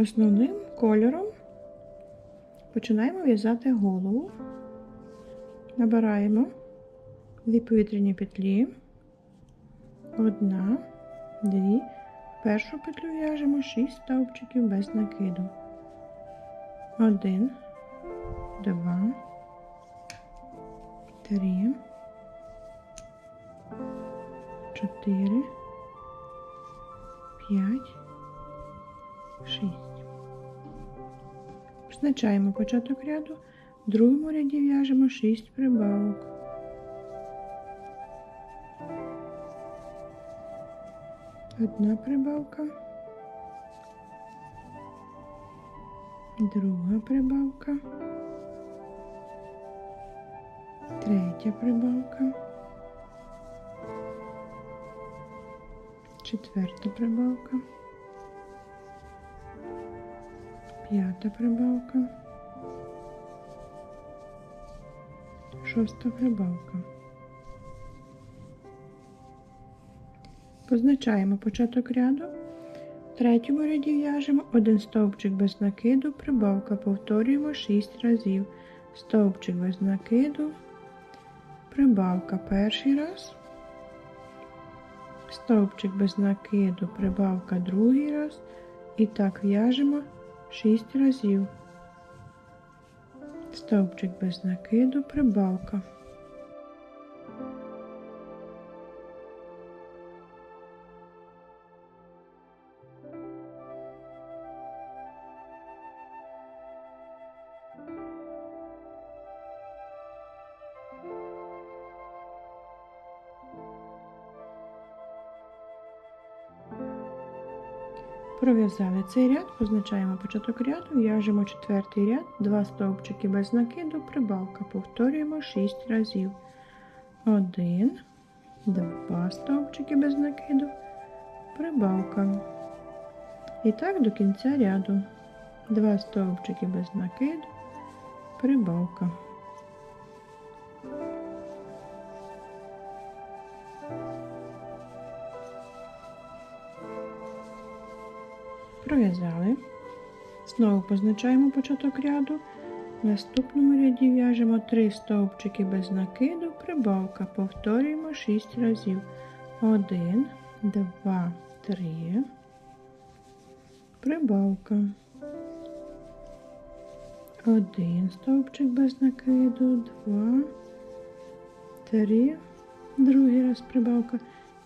Основним кольором починаємо в'язати голову. Набираємо дві повітряні петлі. Одна, дві. Першу петлю в'яжемо 6 стовпчиків без накиду. Один, два, три, чотири, п'ять, шість. Позначаємо початок ряду. В другому ряді в'яжемо 6 прибавок. Одна прибавка. Друга прибавка. Третя прибавка. Четверта прибавка. П'ята прибавка. Шоста прибавка. Позначаємо початок ряду. В третьому ряді в'яжемо один стовпчик без накиду, прибавка повторюємо 6 разів. Стовпчик без накиду, прибавка перший раз, стовпчик без накиду, прибавка другий раз. І так в'яжемо 6 разів. Стовпчик без накиду, прибавка. Пров'язали цей ряд, позначаємо початок ряду, в'яжемо четвертий ряд, два стовпчики без накиду, прибавка. Повторюємо 6 разів. Один, два стовпчики без накиду, прибавка. І так до кінця ряду. Два стовпчики без накиду, прибавка. Пров'язали. Знову позначаємо початок ряду. В наступному ряді в'яжемо 3 стовпчики без накиду, прибавка. Повторюємо 6 разів. 1, 2, 3. Прибавка. Один стовпчик без накиду, два, три, другий раз прибавка.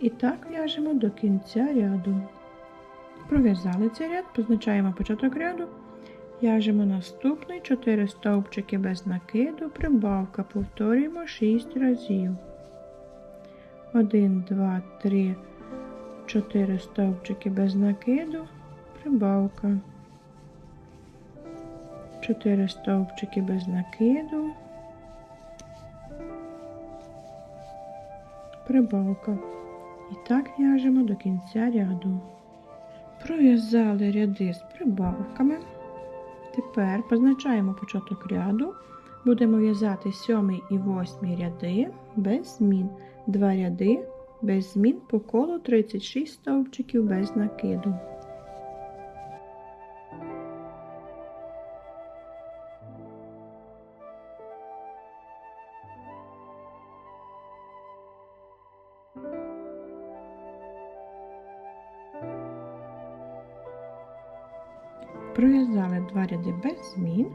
І так в'яжемо до кінця ряду. Пров'язали цей ряд, позначаємо початок ряду, в'яжемо наступний 4 стовпчики без накиду, прибавка, повторюємо 6 разів. 1, 2, 3, 4 стовпчики без накиду, прибавка. 4 стовпчики без накиду, прибавка. І так в'яжемо до кінця ряду. Пров'язали ряди з прибавками. Тепер позначаємо початок ряду. Будемо в'язати 7 і 8 ряди без змін. Два ряди без змін по колу 36 стовпчиків без накиду. Пров'язали два ряди без змін.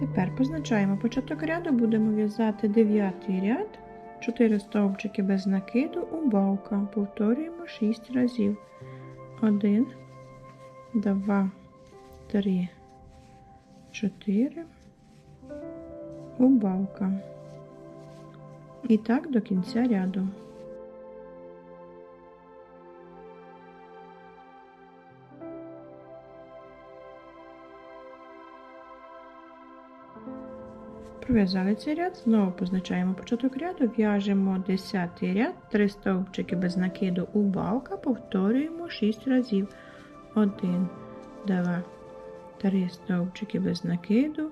Тепер позначаємо початок ряду, будемо в'язати 9 ряд, 4 стовпчики без накиду, убавка. Повторюємо 6 разів. 1, 2, 3, 4, убавка. І так до кінця ряду. Пров'язали цей ряд, знову позначаємо початок ряду, в'яжемо 10 ряд, 3 стовпчики без накиду у балка, повторюємо 6 разів. 1, 2, 3 стовпчики без накиду,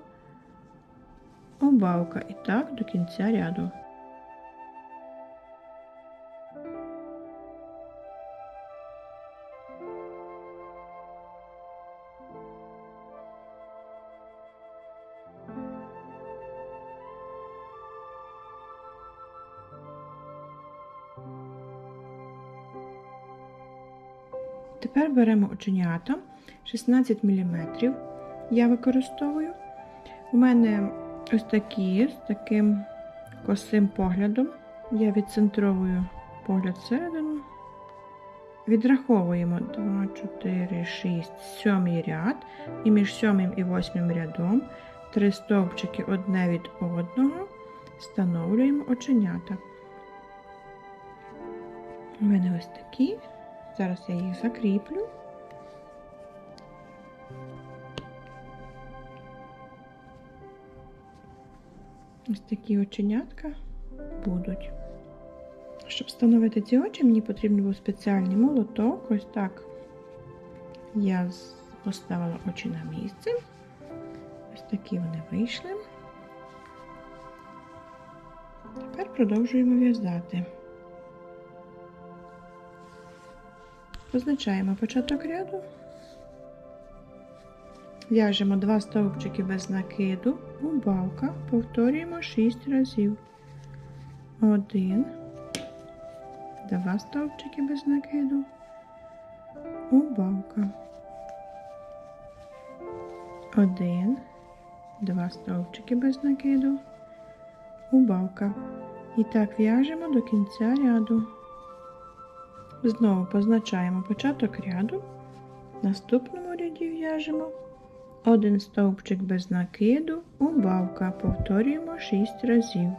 у балка. І так до кінця ряду. Тепер беремо оченята 16 мм. Я використовую. У мене ось такі з таким косим поглядом. Я відцентровую погляд всередину. Відраховуємо 2, 4, 6, 7 ряд. І між 7 і 8 рядом три стовпчики одне від одного встановлюємо оченята. У мене ось такі. Зараз я їх закріплю. Ось такі оченятка будуть. Щоб встановити ці очі, мені потрібен був спеціальний молоток. Ось так я поставила очі на місце. Ось такі вони вийшли. Тепер продовжуємо в'язати. Позначаємо початок ряду. В'яжемо два стовпчики без накиду, убавка, повторюємо 6 разів. Один, два стовпчики без накиду, убавка. Один, два стовпчики без накиду, убавка. І так в'яжемо до кінця ряду. Знову позначаємо початок ряду. Наступному ряді в'яжемо один стовпчик без накиду, убавка. Повторюємо 6 разів.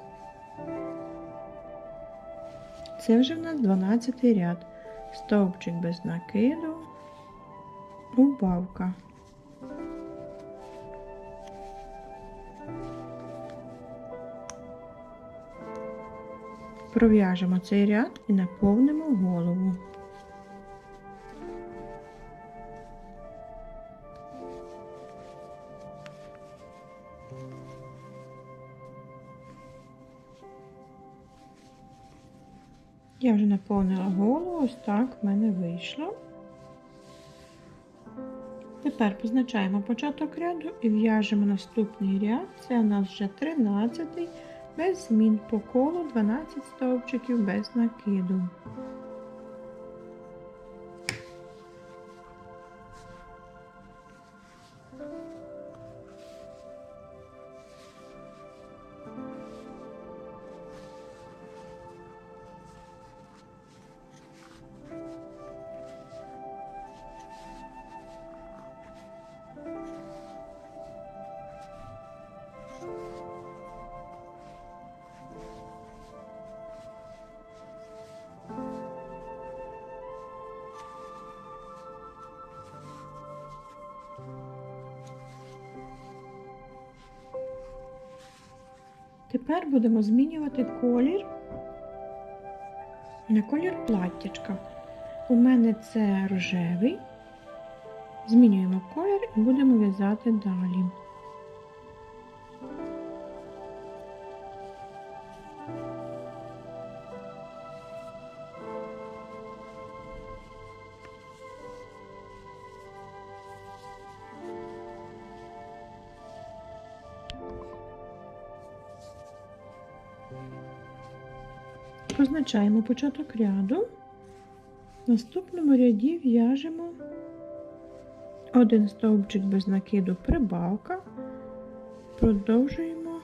Це вже в нас 12 ряд. Стовпчик без накиду, убавка. Пров'яжемо цей ряд і наповнимо голову. Я вже наповнила голову, ось так в мене вийшло. Тепер позначаємо початок ряду і в'яжемо наступний ряд. Це у нас вже 13 без змін по колу 12 стовпчиків без накиду. Тепер будемо змінювати колір на колір платтячка. У мене це рожевий. Змінюємо колір і будемо в'язати далі. Позначаємо початок ряду. В наступному ряді в'яжемо один стовпчик без накиду прибавка, продовжуємо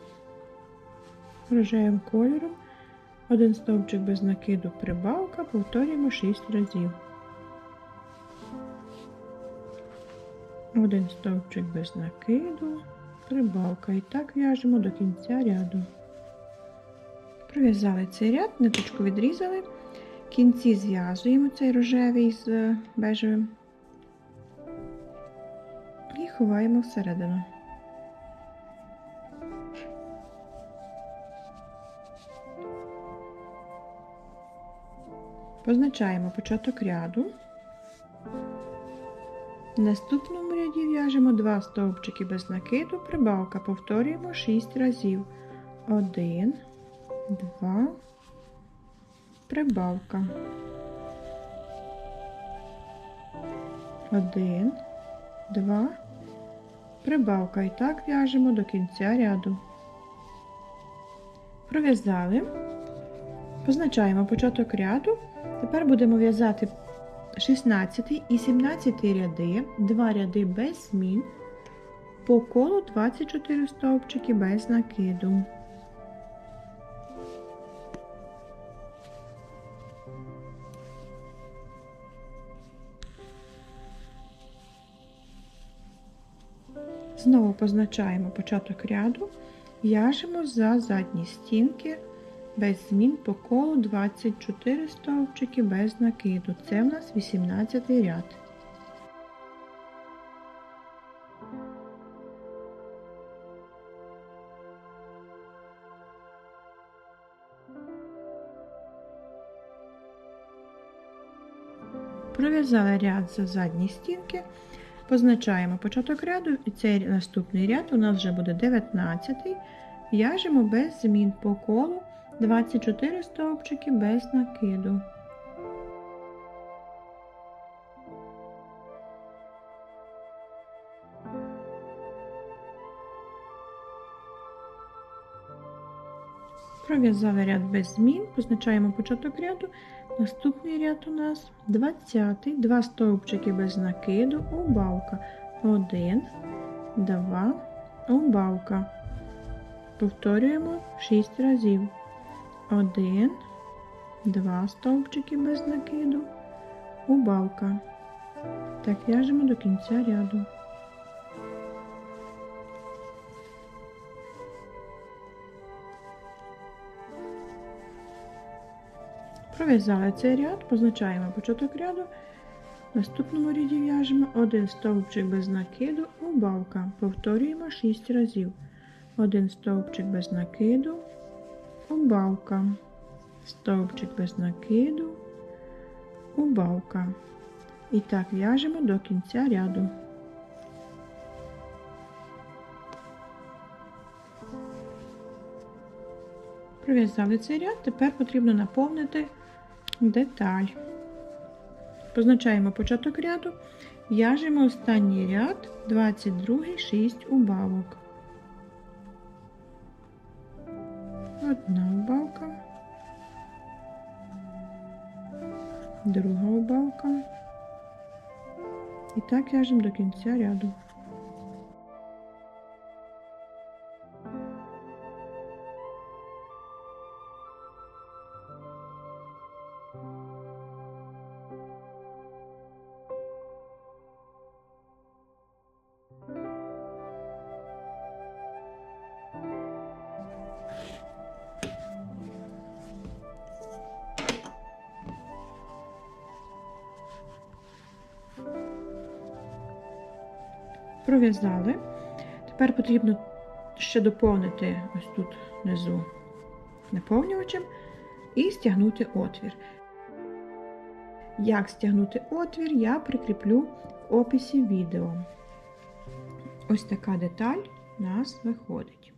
рожевим кольором, один стовпчик без накиду прибавка, повторюємо 6 разів. Один стовпчик без накиду, прибавка. І так в'яжемо до кінця ряду. Пров'язали цей ряд, ниточку відрізали. Кінці зв'язуємо цей рожевий з бежевим і ховаємо всередину. Позначаємо початок ряду. В наступному ряді в'яжемо два стовпчики без накиду, прибавка, повторюємо 6 разів. 1, 2, прибавка. 1, 2, прибавка. І так в'яжемо до кінця ряду. Пров'язали. Позначаємо початок ряду. Тепер будемо в'язати 16 і 17 ряди, два ряди без змін, по колу 24 стовпчики без накиду. Знову позначаємо початок ряду, в'яжемо за задні стінки без змін по колу 24 стовпчики без накиду. Це в нас 18 ряд. Пров'язали ряд за задні стінки, позначаємо початок ряду, і цей наступний ряд у нас вже буде 19. В'яжемо без змін по колу 24 стовпчики без накиду. Пров'язали ряд без змін, позначаємо початок ряду. Наступний ряд у нас 20, два стовпчики без накиду, убавка. 1, 2, убавка. Повторюємо 6 разів. 1, 2 стовпчики без накиду, убавка. Так в'яжемо до кінця ряду. Пров'язали цей ряд, позначаємо початок ряду. В наступному ряді в'яжемо один стовпчик без накиду, убавка. Повторюємо 6 разів. Один стовпчик без накиду, убавка. Стовпчик без накиду, убавка. І так в'яжемо до кінця ряду. Пров'язали цей ряд, тепер потрібно наповнити деталь. Позначаємо початок ряду, в'яжемо останній ряд, 22 6 убавок. Одна убавка, друга убавка. І так в'яжемо до кінця ряду. Пров'язали. Тепер потрібно ще доповнити ось тут внизу наповнювачем і стягнути отвір. Як стягнути отвір, я прикріплю в описі відео. Ось така деталь у нас виходить.